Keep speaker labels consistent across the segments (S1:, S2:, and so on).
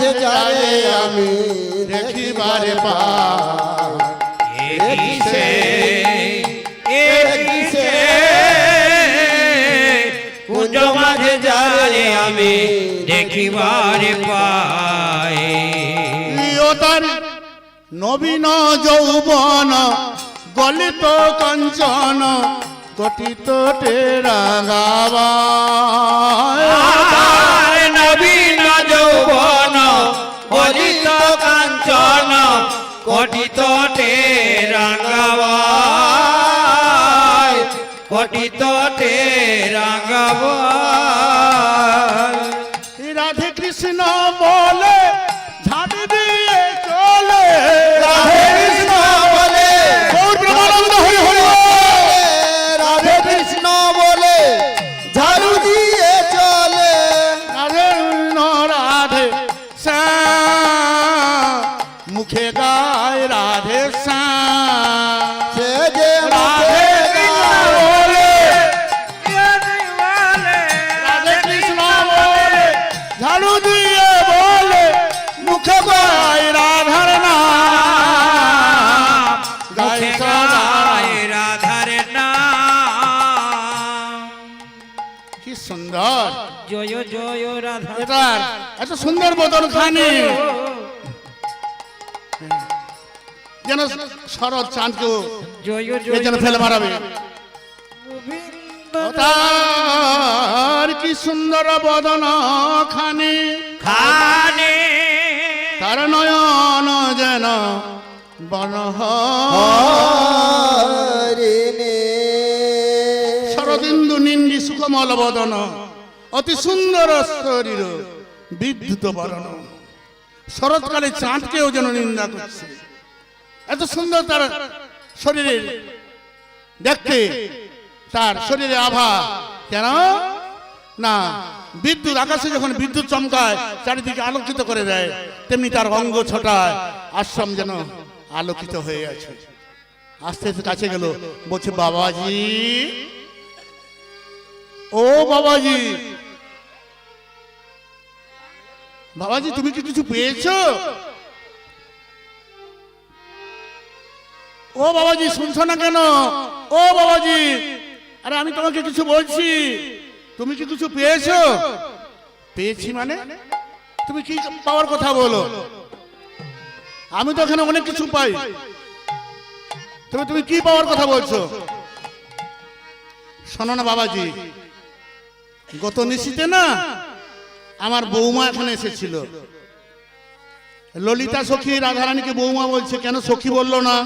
S1: মাঝে যারে আমি দেখিবারে
S2: একিসে একিসে কুঞ্জ মাঝে যারে আমি দেখিবারে পাই
S3: প্রিয়তার নবীন যৌবন গলিত কাঞ্চন গঠিত টেরা গাবা।
S2: নবীন যৌবন কটিত টে রাঙ্গাবাই কটিত টে রাঙ্গাবাই
S3: রাধে কৃষ্ণ বলে ঝাঁট দিয়ে চলে।
S1: রাধে কৃষ্ণ বলে
S3: হরি হরি
S1: রাধে কৃষ্ণ বলে ঝাড়ু দিয়ে চলে।
S3: রাধে রাধে মুখে গায় রাধার নাম। কি সুন্দর।
S2: জয় জয় রাধা।
S3: এত সুন্দর বদন খানি। যেন শরৎ
S2: জয়
S3: যেন ফেলে মারাবে। তার কি সুন্দর বদন খানি।
S2: খানে।
S3: তার নয়ন যেন বনহ।
S1: হরিণী
S3: শরদিন্দু নিন্দি সুকমল বদন অতি সুন্দর শরীর বিদ্যুৎ বরণ। শরৎকালে চাঁদকেও যেন নিন্দা করছে। এত সুন্দর তার শরীরের দেখতে তার শরীরে আভা কেন? না বিদ্যুৎ আকাশে যখন বিদ্যুৎ চমকায় চারিদিকে আলোকিত করে দেয় তেমনি তার অঙ্গ ছটায় আশ্রম যেন আলোকিত হয়ে আছে। আস্তে আস্তে কাছে গেল। বলছে বাবাজি। ও বাবাজি। বাবাজি তুমি কি কিছু পেয়েছ? ও বাবাজি শুনছো না কেন? ও বাবাজি। আরে আমি তোমাকে কিছু বলছি। তুমি কি কিছু পেয়েছ? পেয়েছি মানে? তুমি কি পাওয়ার কথা বলো? আমি তো এখানে অনেক কিছু পাই। তবে তুমি কি পাওয়ার কথা বলছো? শোনো না বাবাজি, গত নিশিতে না আমার বৌমা এখানে এসেছিল। ললিতা সখী, রাধারানীকে বৌমা বলছে, কেন সখী বলল না?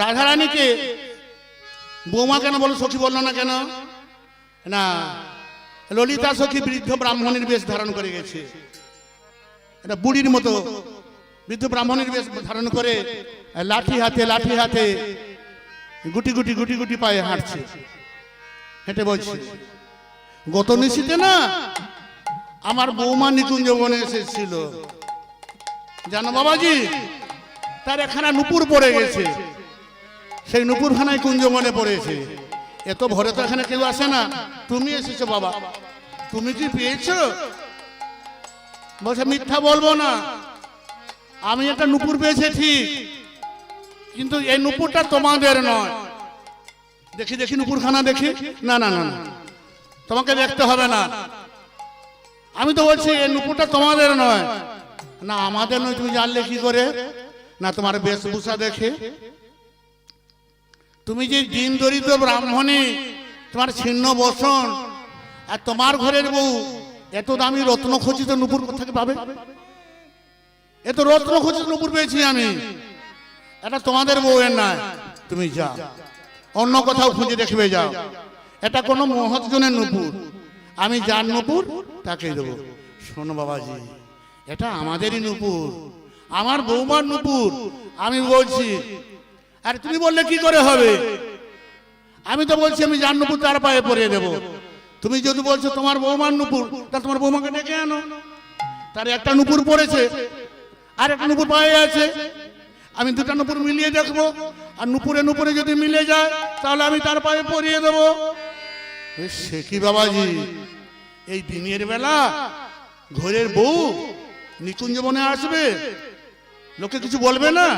S3: রাধারানীকে বৌমা কেন বলো সখী বলল না কেন? না, ললিতা সখী বৃদ্ধ ব্রাহ্মণের বেশ ধারণ করে গেছে। এটা বুড়ির মতো বৃদ্ধ ব্রাহ্মণের বেশ ধারণ করে, লাঠি হাতে লাঠি হাতে, গুটি গুটি গুটি গুটি পায়ে হাঁটছে। হেঁটে বলছে, গত নিশিতে না আমার বৌমা নিকুঞ্জ বনে এসেছিল। জানো বাবাজি, তার এখানে নুপুর পড়ে গেছে। সেই নুপুরখানায় কুঞ্জবনে পড়েছে। এত ভরে তো এখানে কেউ আসে না। তুমি এসেছ, বাবা। তুমি কি পেয়েছ? বলছে, মিথ্যা বলব না। আমি একটা নুপুর পেয়েছি কিন্তু এই নুপুরটা তোমাদের নয়। দেখি দেখি, নুপুরখানা দেখি। না না না। তোমাকে দেখতে হবে না। আমি তো বলছি, এই নুপুরটা তোমাদের নয়। না, আমাদের নয়। তুমি জানলে কি করে? না, তোমার বেশভূষা দেখে। তুমি যে দিন দরিদ্র ব্রাহ্মণী, তোমার ছিন্ন বসন আর তোমার ঘরের বউ, এত দামি রত্ন খচিত নুপুর থেকে পাবে? এত রত্ন খচিত নুপুর পেয়েছি আমি। এটা তোমাদের বউয়ের নয়, তুমি যা অন্য কোথাও খুঁজে দেখবে যাও। এটা কোনো মহৎজনের নুপুর। আমি যার নুপুর, তাকে দেবো। শোনো বাবাজি, এটা আমাদেরই নুপুর। আমার বৌমার নুপুর। আমি বলছি আর তুমি বললে কি করে হবে? আমি তো বলছি আমি যার নুপুর তার পায়ে পরিয়ে দেবো। তুমি যদি বলছো তোমার বৌমার নুপুর, তা তোমার বৌমাকে ডেকে আনো। তার একটা নুপুর পড়েছে, আর একটা নুপুর পায়ে আছে। আমি দুটা নুপুর মিলিয়ে দেখব, আর নুপুরে নুপুরে যদি মিলে যায়, তাহলে আমি তার পায়ে পরিয়ে দেবো। সে কি বাবাজি? এই দিনের বেলা ঘরের বউ নিকুঞ্জ বনে আসবে? লোকে কিছু বলবে না?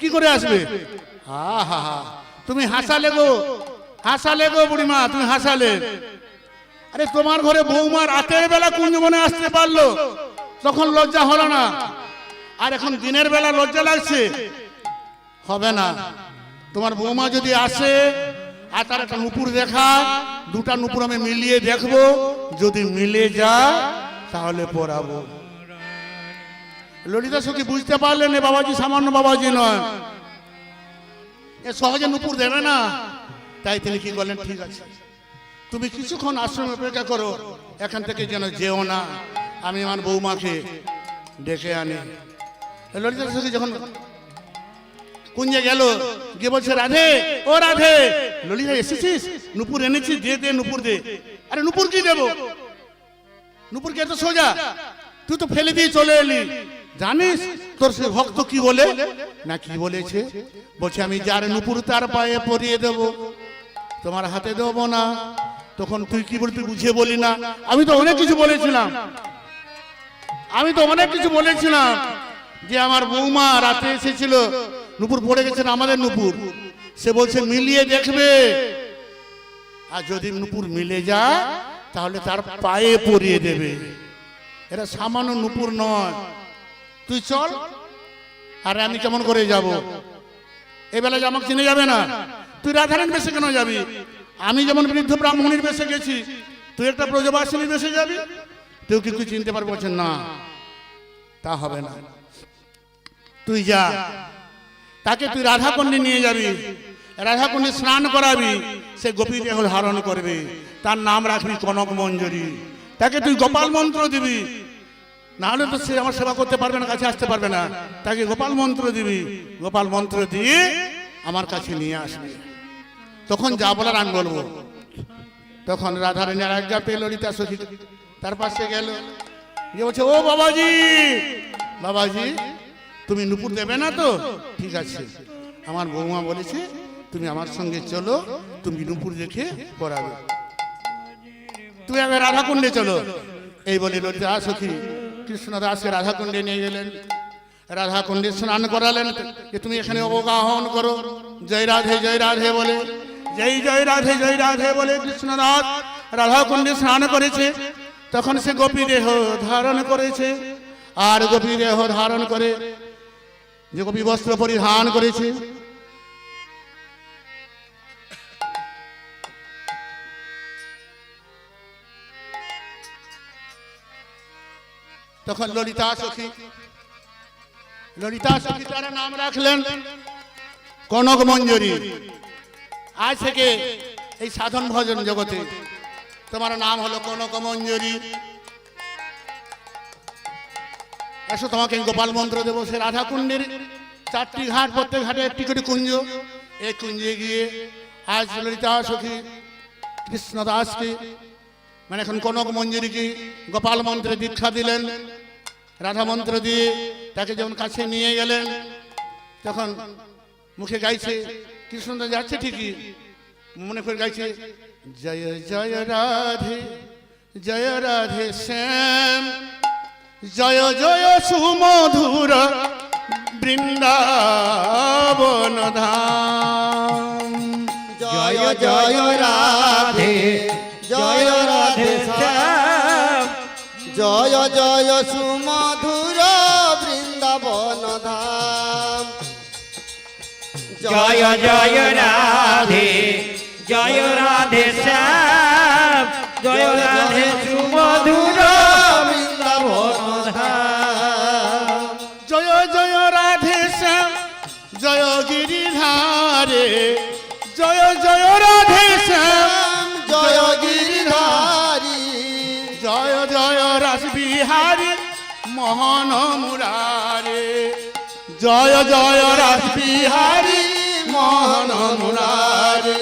S3: কি করে আসবে? আহা হা হা। তুমি হাসালে গো হাসালে গো বুড়িমা, তুমি হাসালে। আরে তোমার ঘরে বৌমা রাতের বেলা কুঞ্জ বনে আসতে পারল, তখন লজ্জা হলো না। আর এখন দিনের বেলা লজ্জা লাগছে? হবে না। তোমার বৌমা যদি আসে, আর তার একটা নুপুর দেখা, দুটা নুপুর আমি মিলিয়ে দেখব। যদি মিলে যা তাহলে পড়াবো। ললিতা সখী বুঝতে পারলেন বাবাজি সামান্য বাবাজি নয়। এ সহজে নুপুর দেবে না। তাই তিনি কি করলেন? ঠিক আছে। তুমি কিছুক্ষণ আশ্রমে অপেক্ষা করো, এখান থেকে যেন যেও না। আমি আমার বৌমাকে ডেকে আনি। ললিতা সখী যখন কুঞ্জে গেল, গিয়ে বলছে, রাধে, ও রাধে। ললিতা, এসেছিস? নুপুর এনেছিস দে দে, নুপুর দে। আরে, নুপুর কি দেবো? নুপুর কে তো সোজা। তুই তো ফেলে দিয়ে চলে এলি। জানিস তোর সে ভক্ত কি বলে? না, কি বলেছে? বলছে, আমি যার নুপুর তার পায়ে পরিয়ে দেব, তোমার হাতে দেবো না। তখন তুই কি বলি তুই বুঝিয়ে বলি না। আমি তো অনেক কিছু বলেছিলাম। আমি তো অনেক কিছু বলেছিলাম যে আমার বৌমা রাতে এসেছিল, নুপুর পড়ে গেছেন আমাদের নুপুর? সে বলছে, মিলিয়ে দেখবে। আর যদি নুপুর মিলে যায়, তাহলে তার পায়ে পরিয়ে দেবে। এটা সামান্য নুপুর নয়। তুই চল, আর আমি কেমন করে যাব? এই বেলায় আমাকে চিনে যাবে না। তুই রাধারান বেশে কেন যাবি? আমি যেমন বৃদ্ধ ব্রাহ্মণীর বেশে গেছি, তুই একটা ব্রজবাসিনীর বেশে যাবি? তুই কি চিনতে পারব? বলছেন, না, তা হবে না। তুই যা, তাকে তুই রাধাকুণ্ডে নিয়ে যাবি। রাধাকুণ্ডে স্নান করাবি, সে গোপী দেহ ধারণ করবে। তার নাম রাখবি কনক মঞ্জরি। তাকে তুই গোপাল মন্ত্র দিবি। নাহলে তো সে আমার সেবা করতে পারবে না, কাছে আসতে পারবে না। তাকে গোপাল মন্ত্র দিবি। গোপাল মন্ত্র দিয়ে আমার কাছে নিয়ে আসবি। তখন যা বলার আমি বলব। তখন রাধারানী আর আজ্ঞা পেল ললিতা সখী। তার পাশে গেল। যে বলছে, ও বাবাজি! বাবাজি, তুমি নুপুর দেবে না তো? ঠিক আছে। আমার বৌমা বলেছে, তুমি আমার সঙ্গে চলো, তুমি নুপুর দেখে পড়াবে। তুমি আগে রাধাকুণ্ডে চলো। এই বলে ললিতা সখী কৃষ্ণ দাসকে রাধাকুণ্ডে নিয়ে গেলেন। রাধাকুণ্ডে স্নান করালেন। যে তুমি এখানে অবগাহন করো। জয় রাধে জয় রাধে বলে। জয় জয় রাধে জয় রাধে বলে কৃষ্ণদাস রাধাকুণ্ডে স্নান করেছে। তখন সে গোপী দেহ ধারণ করেছে। আর গোপী দেহ ধারণ করে যে গোপী বস্ত্র পরিধান করেছে। তখন ললিতা সখী ললিতা সখী তারা নাম রাখলেন কনক মঞ্জরি। আজ থেকে এই সাধন ভজন জগতে তোমার নাম হলো কনক মঞ্জরি। এসো তোমাকে গোপাল মন্ত্র দেবো, সে রাধা কুণ্ডের চারটি ঘাট, প্রত্যেক ঘাটে একটি করে কুঞ্জ। এই কুঞ্জে গিয়ে আজ ললিতা সখী কৃষ্ণ দাসকে মানে এখন কনক মঞ্জুরিকে গোপাল মন্ত্রে দীক্ষা দিলেন। রাধা মন্ত্র দিয়ে তাকে যখন কাছে নিয়ে গেলেন, তখন মুখে গাইছে কৃষ্ণদাস যাচ্ছে ঠিকই। মনে করে গাইছে, জয় জয় রাধে জয় রাধে শ্যাম, জয় জয় সুমধুর বৃন্দাবন ধাম।
S1: জয় জয় রাধে জয় রাধে শ্যাম, জয় জয় সুমধুর
S2: জয় জয় রাধে জয় রাধে শ্যাম, জয় রাধে সুমধুর
S3: জয় জয় রাধে শ্যাম, জয় গিরিধারে, জয় জয় রাধে শ্যাম,
S1: জয় গিরিধারী,
S3: জয় জয় রাস বিহারী মোহন মুরারে, জয় জয় রাস বিহারী মোহন মুরারে।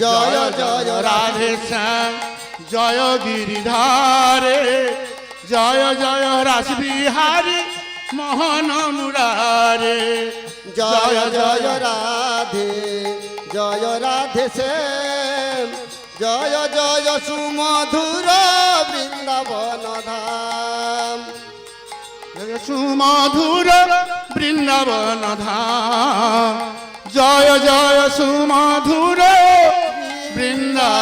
S1: জয় জয় রাধে
S3: শ্যাম জয় গিরিধারে। জয় জয় রাস বিহারী মোহন মুরারে।
S1: জয় জয় রাধে জয় রাধে শ্যাম। জয় জয় সুমধুর বৃন্দাবন ধাম।
S3: সুমধুর বৃন্দাবন ধাম। জয় জয় সুমধুর বৃন্দা